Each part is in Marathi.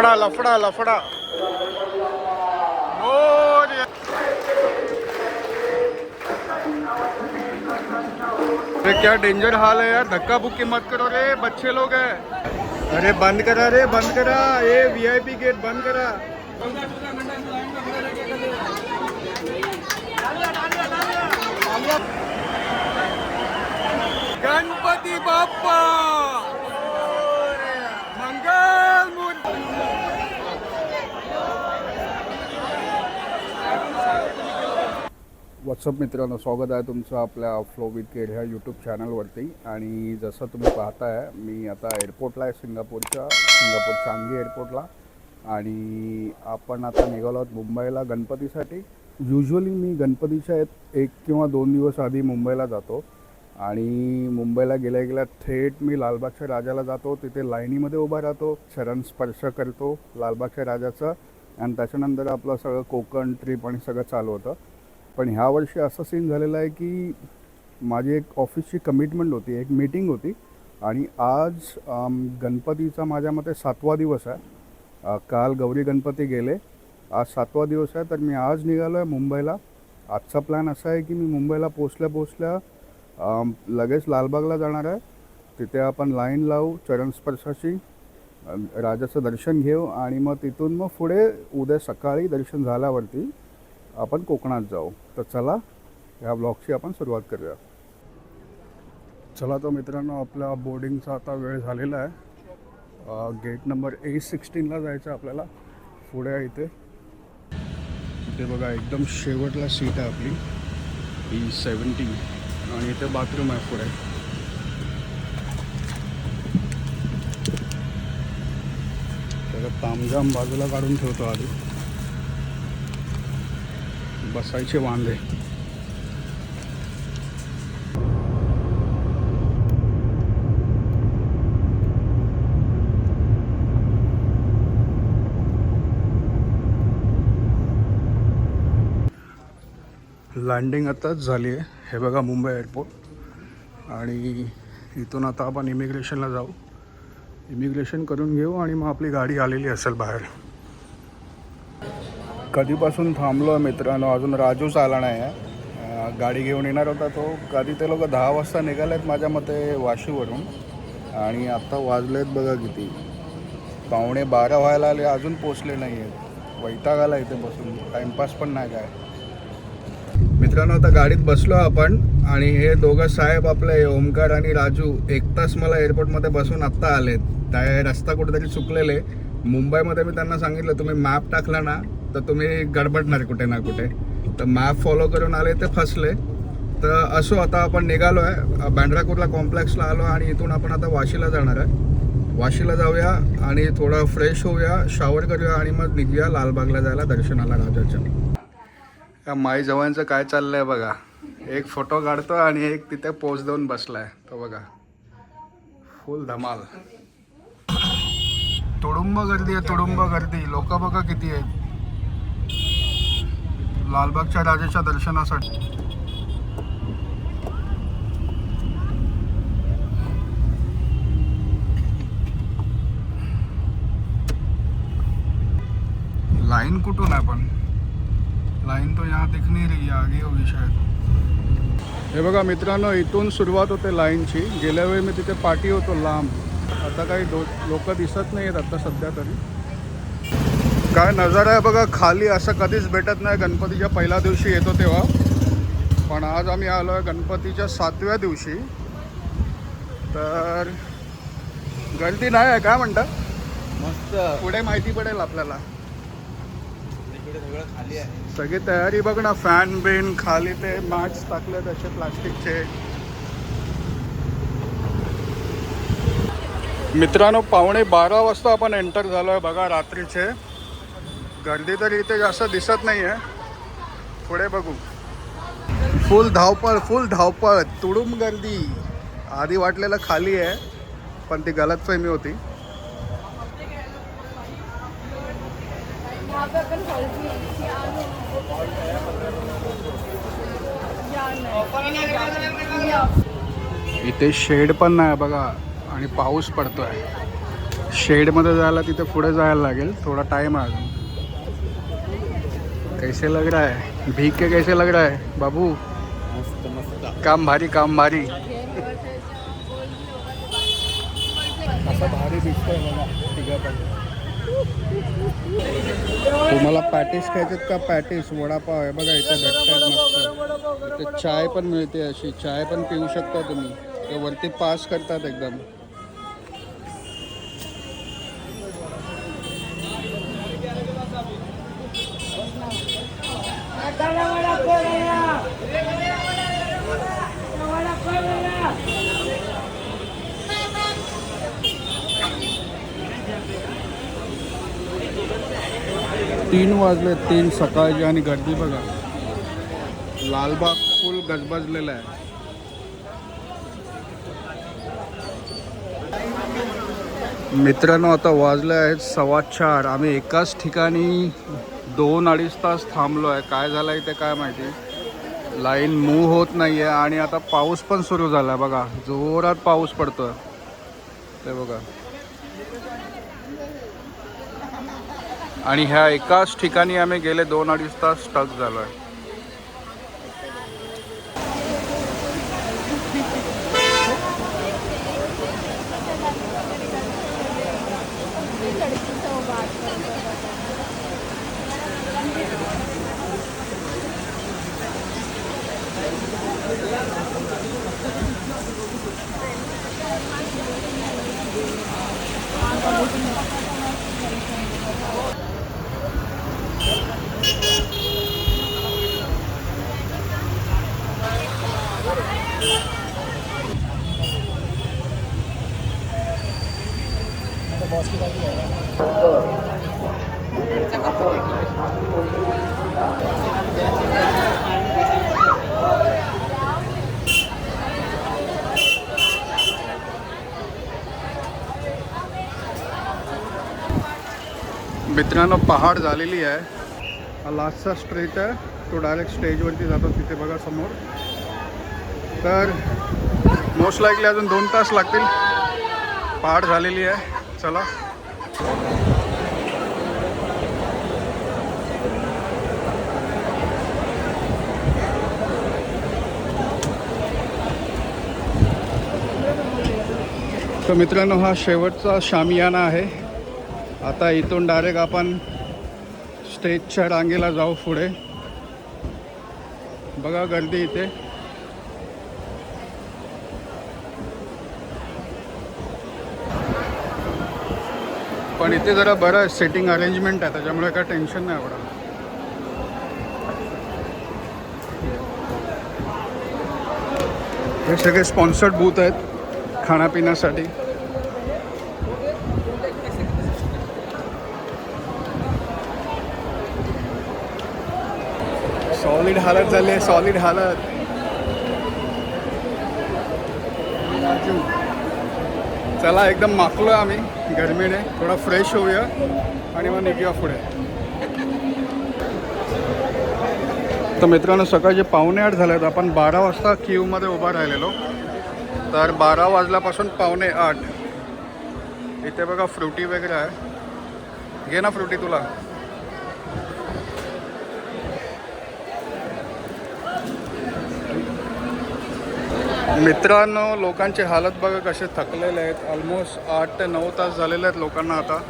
लफडा लफडा लफडा। अरे, क्या डेंजर हाल है यार? धक्का बुक्की मत करो रे, बच्चे लोग हैं। अरे, बंद करा रे, बंद करा। ये वीआईपी गेट बंद करा। गणपति बाप्पा! व्हॉट्सअप मित्रांनो स्वागत आहे तुमचं आपल्या फ्लो विथ केड ह्या यूट्यूब चॅनलवरती आणि जसं तुम्ही पाहताय मी आता एअरपोर्टला आहे सिंगापूरच्या सिंगापूर चांगी एअरपोर्टला आणि आपण आता निघालो आहोत मुंबईला गणपतीसाठी. युजली मी गणपतीच्या एक एक किंवा दोन दिवस आधी मुंबईला जातो. आणि मुंबईला गेल्या गेल्या थेट मी लालबागच्या राजाला जातो. तिथे लाईनीमध्ये उभा राहतो चरण स्पर्श करतो लालबागच्या राजाचं. आणि त्याच्यानंतर आपलं सगळं कोकण ट्रीप आणि सगळं चालू होतं. पण ह्या वर्षी असं सीन झालेलं आहे की माझी एक ऑफिसची कमिटमेंट होती एक मीटिंग होती. आणि आज गणपतीचा माझ्या मते सातवा दिवस आहे. काल गौरी गणपती गेले. आज सातवा दिवस आहे तर मी आज निघालो आहे मुंबईला. आजचा प्लॅन असा आहे की मी मुंबईला पोचल्या पोचल्या लगेच लालबागला जाणार आहे. तिथे आपण लाईन लावू चरणस्पर्शाशी राजाचं दर्शन घेऊ. आणि मग तिथून मग पुढे उद्या सकाळी दर्शन झाल्यावरती आपण कोकणात जाऊ. तर चला ह्या ब्लॉगची आपण सुरुवात करूया. चला तर मित्रांनो आपल्या बोर्डिंगचा आता वेळ झालेला आहे. गेट नंबर ए सिक्स्टीनला जायचं आहे आपल्याला. पुढे आहे इथे. इथे बघा एकदम शेवटला सीट आहे आपली. ई सेवन्टी आणि इथे बाथरूम आहे पुढे. त्याला तामझाम बाजूला काढून ठेवतो आधी. बसायचे वांदे. लँडिंग आताच झाली आहे. हे बघा मुंबई एअरपोर्ट आणि इथून आता आपण इमिग्रेशनला जाऊ. इमिग्रेशन करून घेऊ आणि मग आपली गाडी आलेली असेल बाहेर. कधीपासून थांबलो आहे मित्रांनो अजून राजूच आला नाही आहे गाडी घेऊन येणार होता तो. कधी ते लोक दहा वाजता निघाले आहेत माझ्या मते वाशीवरून. आणि आत्ता वाजले आहेत बघा किती. पावणे बारा व्हायला आले अजून पोचले नाही आहेत वैताग आला इथे बसून. टाईमपास पण नाही काय. मित्रांनो आता गाडीत बसलो आपण. आणि हे दोघं साहेब आपले ओमकार आणि राजू एक तास मला एअरपोर्टमध्ये बसून आत्ता आलेत. त्या रस्ता कुठेतरी चुकलेले. मुंबईमध्ये मी त्यांना सांगितलं तुम्ही मॅप टाकला ना तर तुम्ही गडबडणार कुठे ना कुठे. तर मॅप फॉलो करून आले ते फसले. तर असो आता आपण निघालो आहे बँड्रापूरला कॉम्प्लेक्सला आलो आणि इथून आपण आता वाशीला जाणार आहे. वाशीला जाऊया आणि थोडं फ्रेश होऊया शॉवर करूया आणि मग निघूया लालबागला जायला दर्शनाला राजाच्या. या माई जवळचं काय चाललंय बघा. एक फोटो काढतो आणि एक तिथे पोच देऊन बसलाय. तो बघा. फुल धमाल. तुडुंब गर्दी आहे तुडुंब गर्दी. लोक बघा किती आहेत. लालबागच्या राजाच्या दर्शनासाठी. लाईन कुठून आहे पण? लाईन तो यहाँ दिख नाही रही आगे होगी शायद. हे बघा मित्रांनो इथून सुरुवात होते लाईनची. गेल्या वेळी मी तिथे पाठी होतो लांब. आता काही दो लोक दिसत नाही आहेत आता सध्या तरी. काय नजारा आहे बघा खाली असं कधीच भेटत नाही. गणपतीच्या पहिल्या दिवशी येतो तेव्हा. पण आज आम्ही आलो आहे गणपतीच्या सातव्या दिवशी. तर गर्दी नाही आहे काय म्हणता? मस्त. पुढे माहिती पडेल आपल्याला. सगळं तयारी बघ ना फॅन बिन खाली ते मॅट्स टाकले तसे प्लास्टिकचे मित्रांनो पावणे बारा वाजता आपण एंटर झालो आहे बघा रात्रीचे. गर्दी तर इथे जास्त दिसत नाही आहे पुढे बघू. फुल धावपळ फुल धावपळ तुडूम गर्दी. आधी वाटलेलं खाली आहे पण ती गलतफहमी होती. इथे शेड पण नाही बघा आणि पाऊस पडतोय. शेडमध्ये जायला तिथे पुढे जायला लागेल थोडा टाइम आहे अजून. कैसे लग रहा है? भीग के कैसे लग रहा है? बाबू? मस्त मस्त। काम भारी काम भारी। तुम्हाला पॅटीस खायचे का पॅटीस? वडापाव आहे बघा इथे भेटतात मस्त. इथे चाय पण मिळते अशी. चाय पण पिऊ शकता तुम्ही. ते वरती पास करतात एकदम. तीन वाजले तीन सकाळची आणि गर्दी बघा. लालबाग फुल गजबजलेला आहे. मित्रांनो आता वाजले आहेत सव्वा चार. आम्ही एकाच ठिकाणी दोन अडीच तास थांबलो आहे. काय झालं आहे ते काय माहिती? लाईन मूव होत नाही आहे आणि आता पाऊस पण सुरू झाला आहे बघा. जोरात पाऊस पडतो आहे ते बघा. आणि ह्या एकाच ठिकाणी आम्ही गेले दोन अडीच तास स्टक झालो आहे मित्रांनो पहाड झालेली आहे. हा लास्टचा स्ट्रेच आहे. तो डायरेक्ट स्टेजवरती जातो तिथे बघा समोर. तर मोस्ट लाईकली अजून दोन तास लागतील. पहाड झालेली आहे. चला. तर मित्रांनो हा शेवटचा शामियाना आहे. आता इथून डायरेक्ट आपण स्टेजच्या रांगेला जाऊ पुढे. बघा गर्दी इथे. पण इथे जरा बरं सेटिंग अरेंजमेंट आहे त्याच्यामुळे काय टेन्शन नाही एवढं. हे सगळे स्पॉन्सर्ड बूथ आहेत खाण्यापिण्यासाठी. सॉलिड हालत झाली आहे सॉलिड हालत. चला एकदम माकलो आम्ही गरमीने. थोडा फ्रेश होऊया आणि मग निघूया पुढे. तर मित्रांनो सकाळचे पावणे आठ झाले आहेत आपण बारा वाजता क्यूमध्ये उभा राहिलेलो. तर बारा वाजल्यापासून पावणे आठ. इथे बघा फ्रुटी वगैरे आहे. घे ना फ्रुटी तुला. मित्रांनो लोकांची हालत बघा कसे थकलेले आहेत. ऑलमोस्ट आठ ते नऊ तास झालेले आहेत लोकांना आता.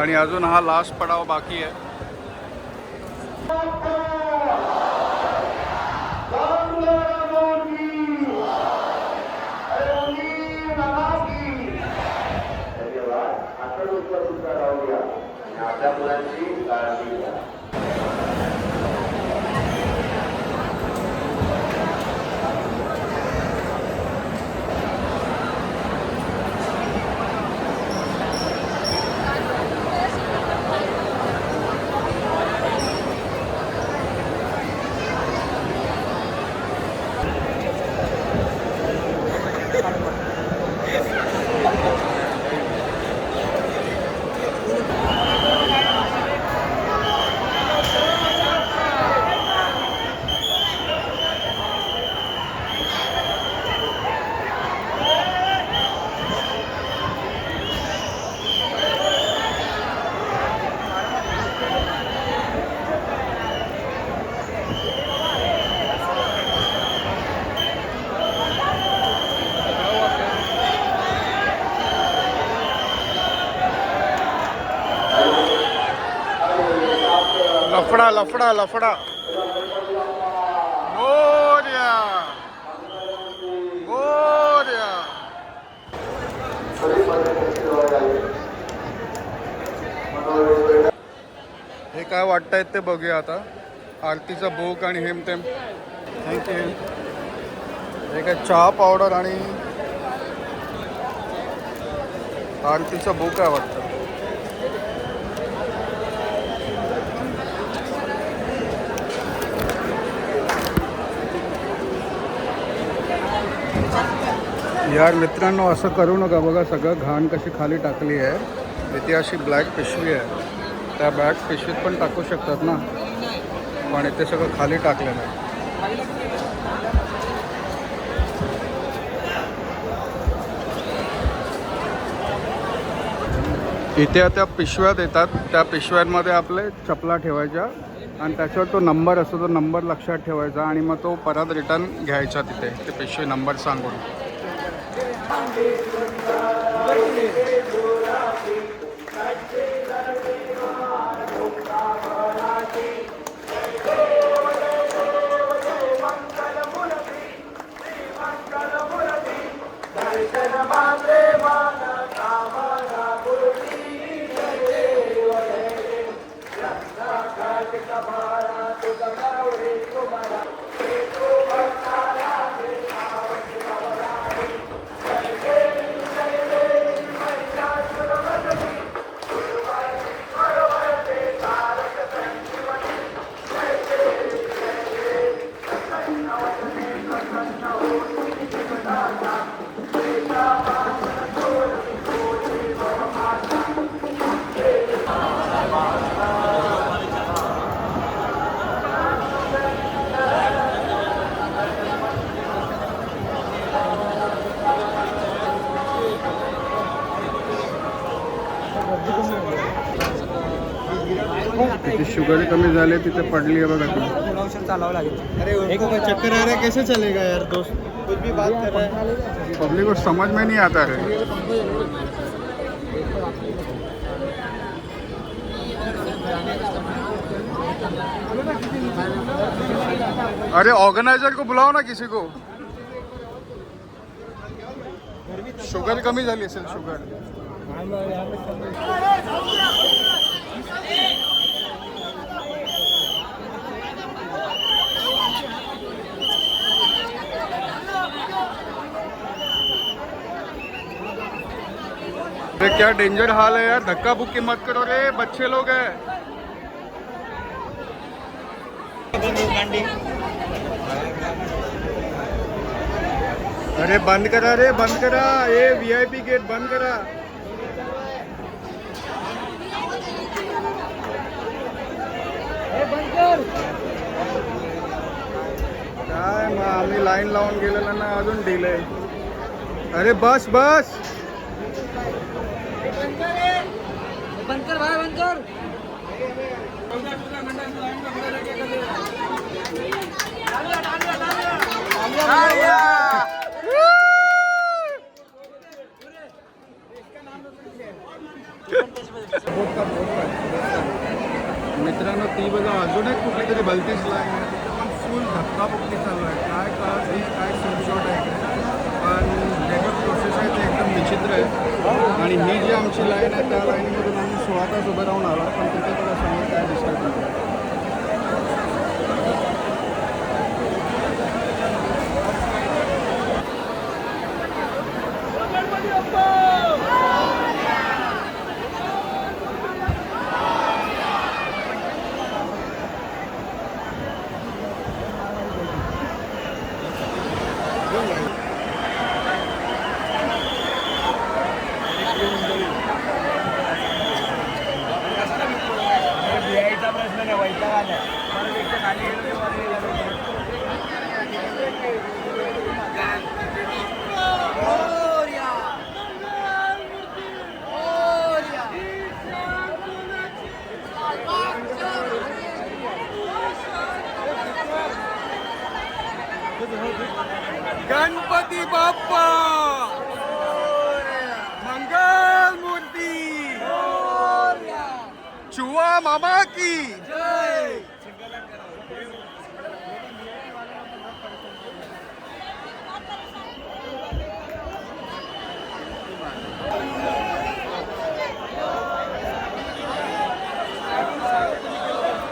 आणि अजून हा लास्ट पडाव बाकी आहे. लफडा लफडा मोर्या मोर्या हे काय वाटतायत ते बघूया आता. आरतीचा बुक आणि हेम तेम. थँक्यू हे काय चहा पावडर आणि आरतीचा बुक आहे वाटतं यार मित्रांनो असं करू नका. बघा सगळं घाण कशी खाली टाकली आहे. इथे अशी ब्लॅक पिशवी आहे. त्या ब्लॅक पिशवीत पण टाकू शकतात ना. पण इथे सगळं खाली टाकलेलं आहे. इथे त्या पिशव्या देतात. त्या पिशव्यांमध्ये आपले चपला ठेवायच्या आणि त्याच्यावर तो नंबर असतो तो नंबर लक्षात ठेवायचा आणि मग तो परत रिटर्न घ्यायचा तिथे. ते पिशवी नंबर सांगून. तिथे शुगर कमी झाले तिथे पडली आहे बघा ती. चालावं लागेल. अरे चक्कर आ रहा है कैसे चलेगा यार दोस्त? कुछ भी बात कर रहा है. पब्लिक को समझ में नहीं आता है. अरे ऑर्गेनाइजर को बुलाओ ना किसी को. शुगर कमी झाली असेल शुगर क्या डेंजर हाल है यार? धक्का बुक्की मत करो रे, बच्चे लोग हैं। अरे बंद करा रे, बंद करा। ये वीआईपी गेट बंद करा। काय मग आम्ही लाईन लावून गेलेलं ना, अजून डिले अरे बस बस। बनकर भाई, बनकर। मित्रांनो, ती बघा, अजून एक कुठली तरी भलतीच लाईन आहे. पण फुल धक्काबुक्की काय पण जे प्रोसेस आहे ते एकदम विचित्र आहे. आणि ही जी आमची लाईन आहे त्या लाईनमधून आम्ही सोळा तास उभं राहून आलो. पण तिथे तुला समोर काय डिस्टर्ब नाही गणपती बाप्पा! मंगल मूर्ती चुवा मामा